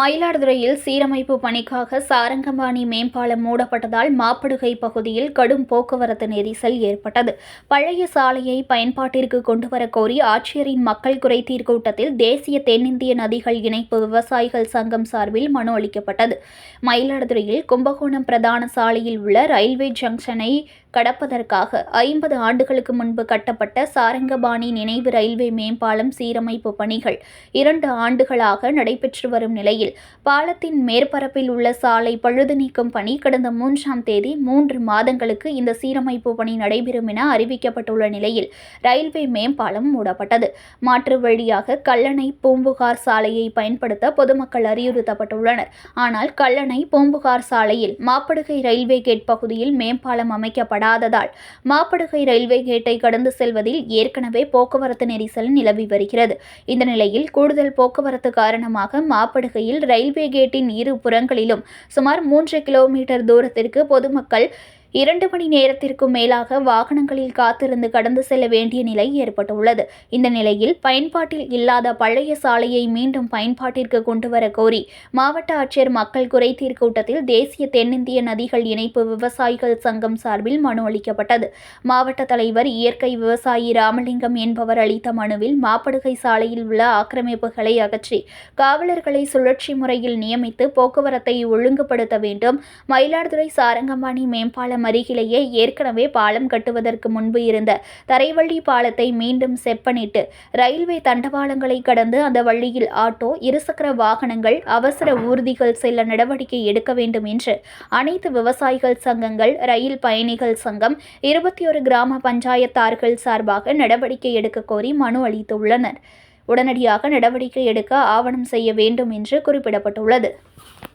மயிலாடுதுறையில் சீரமைப்பு பணிக்காக சாரங்கம்பாணி மேம்பாலம் மூடப்பட்டதால் மாப்படுகை பகுதியில் கடும் போக்குவரத்து நெரிசல் ஏற்பட்டது. பழைய சாலையை பயன்பாட்டிற்கு கொண்டுவர கோரி ஆட்சியரின் மக்கள் குறைதீர் கூட்டத்தில் தேசிய தென்னிந்திய நதிகள் இணைப்பு விவசாயிகள் சங்கம் சார்பில் மனு அளிக்கப்பட்டது. மயிலாடுதுறையில் கும்பகோணம் பிரதான சாலையில் உள்ள ரயில்வே ஜங்ஷனை கடப்பதற்காக ஐம்பது ஆண்டுகளுக்கு முன்பு கட்டப்பட்ட சாரங்கபாணி நினைவு ரயில்வே மேம்பாலம் சீரமைப்பு பணிகள் இரண்டு ஆண்டுகளாக நடைபெற்று வரும் நிலையில் பாலத்தின் மேற்பரப்பில் உள்ள சாலை பழுது நீக்கும் பணி கடந்த மூன்றாம் தேதி மூன்று மாதங்களுக்கு இந்த சீரமைப்பு பணி நடைபெறும் என அறிவிக்கப்பட்டுள்ள நிலையில் ரயில்வே மேம்பாலம் மூடப்பட்டது. மாற்று வழியாக கல்லணை பூம்புகார் சாலையை பயன்படுத்த பொதுமக்கள் அறிவுறுத்தப்பட்டுள்ளனர். ஆனால் கல்லணை பூம்புகார் சாலையில் மாப்படுகை ரயில்வே கேட் பகுதியில் மேம்பாலம் அமைக்கப்படாததால் மாப்படுகை ரயில்வே கேட்டை கடந்து செல்வதில் ஏற்கனவே போக்குவரத்து நெரிசல் நிலவி வருகிறது. இந்த நிலையில் கூடுதல் போக்குவரத்து காரணமாக மாப்படுகையில் ரயில்வே கேட்டின் இரு புறங்களிலும் சுமார் மூன்று கிலோமீட்டர் தூரத்திற்கு பொதுமக்கள் இரண்டு மணி நேரத்திற்கும் மேலாக வாகனங்களில் காத்திருந்து கடந்து செல்ல வேண்டிய நிலை ஏற்பட்டுள்ளது. இந்த நிலையில் பயன்பாட்டில் இல்லாத பழைய சாலையை மீண்டும் பயன்பாட்டிற்கு கொண்டுவர கோரி மாவட்ட ஆட்சியர் மக்கள் குறைதீர் கூட்டத்தில் தேசிய தென்னிந்திய நதிகள் இணைப்பு விவசாயிகள் சங்கம் சார்பில் மனு அளிக்கப்பட்டது. மாவட்ட தலைவர் இயற்கை விவசாயி ராமலிங்கம் என்பவர் அளித்த மனுவில் மாப்படுகை சாலையில் உள்ள ஆக்கிரமிப்புகளை அகற்றி காவலர்களை சுழற்சி முறையில் நியமித்து போக்குவரத்தை ஒழுங்குபடுத்த வேண்டும். மயிலாடுதுறை சாரங்கம்பாணி மேம்பாலம் அருகிலேயே ஏற்கனவே பாலம் கட்டுவதற்கு முன்பு இருந்த தரைவழி பாலத்தை மீண்டும் செப்பனிட்டு ரயில்வே தண்டவாளங்களை கடந்து அந்த வழியில் ஆட்டோ இருசக்கர வாகனங்கள் அவசர ஊர்திகள் செல்ல நடவடிக்கை எடுக்க வேண்டும் என்று அனைத்து விவசாயிகள் சங்கங்கள் ரயில் பயணிகள் சங்கம் இருபத்தி ஒரு கிராம பஞ்சாயத்தார்கள் சார்பாக நடவடிக்கை எடுக்க கோரி மனு அளித்துள்ளனர். உடனடியாக நடவடிக்கை எடுக்க ஆவணம் செய்ய வேண்டும் என்று குறிப்பிடப்பட்டுள்ளது.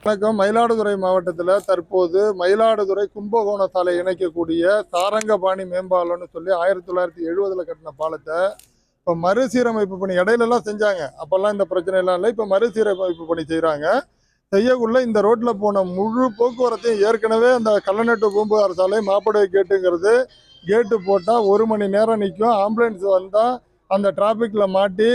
வணக்கம். மயிலாடுதுறை மாவட்டத்தில் தற்போது மயிலாடுதுறை கும்பகோண சாலை இணைக்கக்கூடிய சாரங்கபாணி மேம்பாலம்னு சொல்லி ஆயிரத்தி தொள்ளாயிரத்தி எழுபதில் கட்டின பாலத்தை இப்போ மறுசீரமைப்பு பணி இடையிலலாம் செஞ்சாங்க. அப்போல்லாம் இந்த பிரச்சனைலாம் இல்லை. இப்போ மறுசீரமைப்பு பணி செய்கிறாங்க செய்யக்குள்ள இந்த ரோட்டில் போன முழு போக்குவரத்தையும் ஏற்கனவே அந்த கல்லநட்டு பூம்புகார் சாலை மாப்படை கேட்டுங்கிறது கேட்டு போட்டால் ஒரு மணி நேரம் நிற்கும் ஆம்புலன்ஸ் வந்தால் அந்த டிராஃபிக்கில் மாட்டி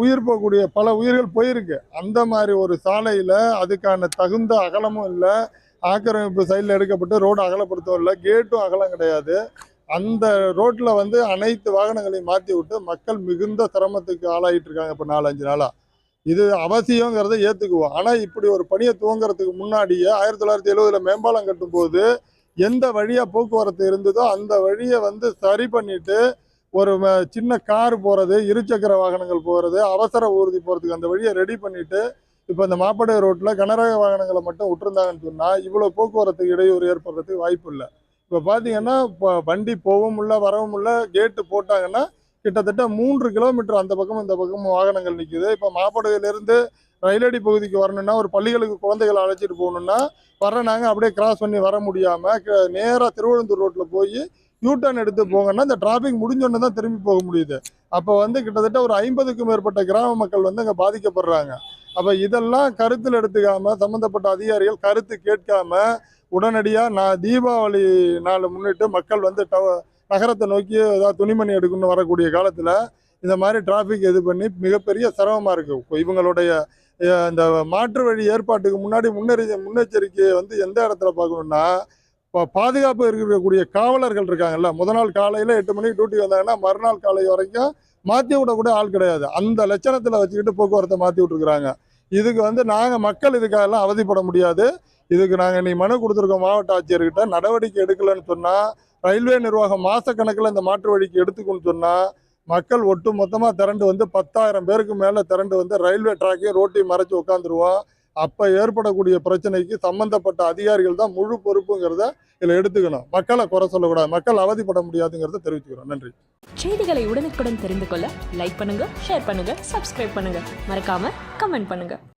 உயிர் போகக்கூடிய பல உயிர்கள் போயிருக்கு. அந்த மாதிரி ஒரு சாலையில் அதுக்கான தகுந்த அகலமும் இல்லை. ஆக்கிரமிப்பு சைடில் எடுக்கப்பட்டு ரோடு அகலப்படுத்தவும் இல்லை. கேட்டும் அகலம் கிடையாது. அந்த ரோட்டில் வந்து அனைத்து வாகனங்களையும் மாற்றி விட்டு மக்கள் மிகுந்த சிரமத்துக்கு ஆளாகிட்டு இருக்காங்க இப்போ நாலஞ்சு நாளாக இது அவசியங்கிறத ஏற்றுக்குவோம் ஆனால் இப்படி ஒரு பணியை துவங்குறதுக்கு முன்னாடியே ஆயிரத்தி தொள்ளாயிரத்தி எழுபதில் மேம்பாலம் கட்டும்போது எந்த வழியாக போக்குவரத்து இருந்ததோ அந்த வழியை வந்து சரி பண்ணிட்டு ஒரு சின்ன கார் போகிறது இருசக்கர வாகனங்கள் போகிறது அவசர ஊர்தி போகிறதுக்கு அந்த வழியை ரெடி பண்ணிவிட்டு இப்போ இந்த மாப்படை ரோட்டில் கனரக வாகனங்களை மட்டும் விட்டுருந்தாங்கன்னு சொன்னால் இவ்வளோ போக்குவரத்துக்கு இடையூறு ஏற்படுறதுக்கு வாய்ப்பு இல்லை. இப்போ பார்த்தீங்கன்னா இப்போ வண்டி போகவும் இல்லை வரவும் இல்லை கேட்டு போட்டாங்கன்னா கிட்டத்தட்ட மூன்று கிலோமீட்டர் அந்த பக்கம் இந்த பக்கம் வாகனங்கள் நிற்குது இப்போ மாப்படையிலேருந்து ரயிலடி பகுதிக்கு வரணும்னா ஒரு பள்ளிகளுக்கு குழந்தைகளை அழைச்சிட்டு போகணுன்னா வர நாங்கள் அப்படியே கிராஸ் பண்ணி வர முடியாமல் நேராக திருவழுந்தூர் ரோட்டில் போய் யூ டர்ன் எடுத்து போங்கன்னா இந்த டிராஃபிக் முடிஞ்சோன்னு தான் திரும்பி போக முடியுது. அப்போ வந்து கிட்டத்தட்ட ஒரு ஐம்பதுக்கும் மேற்பட்ட கிராம மக்கள் வந்து அங்கே பாதிக்கப்படுறாங்க. அப்போ இதெல்லாம் கருத்தில் எடுத்துக்காம சம்மந்தப்பட்ட அதிகாரிகள் கருத்து கேட்காம உடனடியாக நான் தீபாவளி நாளை முன்னிட்டு மக்கள் வந்து டவ நகரத்தை நோக்கி ஏதாவது துணிமணி எடுக்கணும்னு வரக்கூடிய காலத்தில் இந்த மாதிரி டிராஃபிக் இது பண்ணி மிகப்பெரிய சிரமமாக இருக்குது இப்போ இவங்களுடைய இந்த மாற்று வழி ஏற்பாட்டுக்கு முன்னாடி முன்னெரி முன்னெச்சரிக்கையை வந்து எந்த இடத்துல பார்க்கணுன்னா இப்போ பாதுகாப்பு இருக்கக்கூடிய காவலர்கள் இருக்காங்கல்ல முத நாள் காலையில் எட்டு மணிக்கு டியூட்டி வந்தாங்கன்னா மறுநாள் காலை வரைக்கும் மாற்றி விடக்கூட ஆள் கிடையாது. அந்த லட்சணத்தில் வச்சுக்கிட்டு போக்குவரத்தை மாற்றி விட்டுருக்குறாங்க. இதுக்கு வந்து நாங்கள் மக்கள் இதுக்காகலாம் அவதிப்பட முடியாது. இதுக்கு நாங்கள் நீ மனு கொடுத்துருக்கோம் மாவட்ட ஆட்சியர்கிட்ட. நடவடிக்கை எடுக்கலைன்னு சொன்னால் ரயில்வே நிர்வாகம் மாதக்கணக்கில் இந்த மாற்று வழிக்கு எடுத்துக்கணும்னு சொன்னால் மக்கள் ஒட்டு மொத்தமாக திரண்டு வந்து பத்தாயிரம் பேருக்கு மேலே திரண்டு வந்து ரயில்வே ட்ராக்கையும் ரோட்டையும் மறைச்சி உட்காந்துருவோம் அப்போ ஏற்படக்கூடிய பிரச்சனைக்கு சம்பந்தப்பட்ட அதிகாரிகள் தான் முழு பொறுப்புங்கிறத இதில் எடுத்துக்கணும். மக்களை குறை சொல்லக்கூடாது. மக்கள் அவதிப்பட முடியாதுங்கிறத தெரிவிச்சுக்கிறோம். நன்றி. செய்திகளை உடனுக்குடன் தெரிந்து கொள்ள லைக் பண்ணுங்க ஷேர் பண்ணுங்க சப்ஸ்கிரைப் பண்ணுங்க. மறக்காம கமெண்ட் பண்ணுங்க.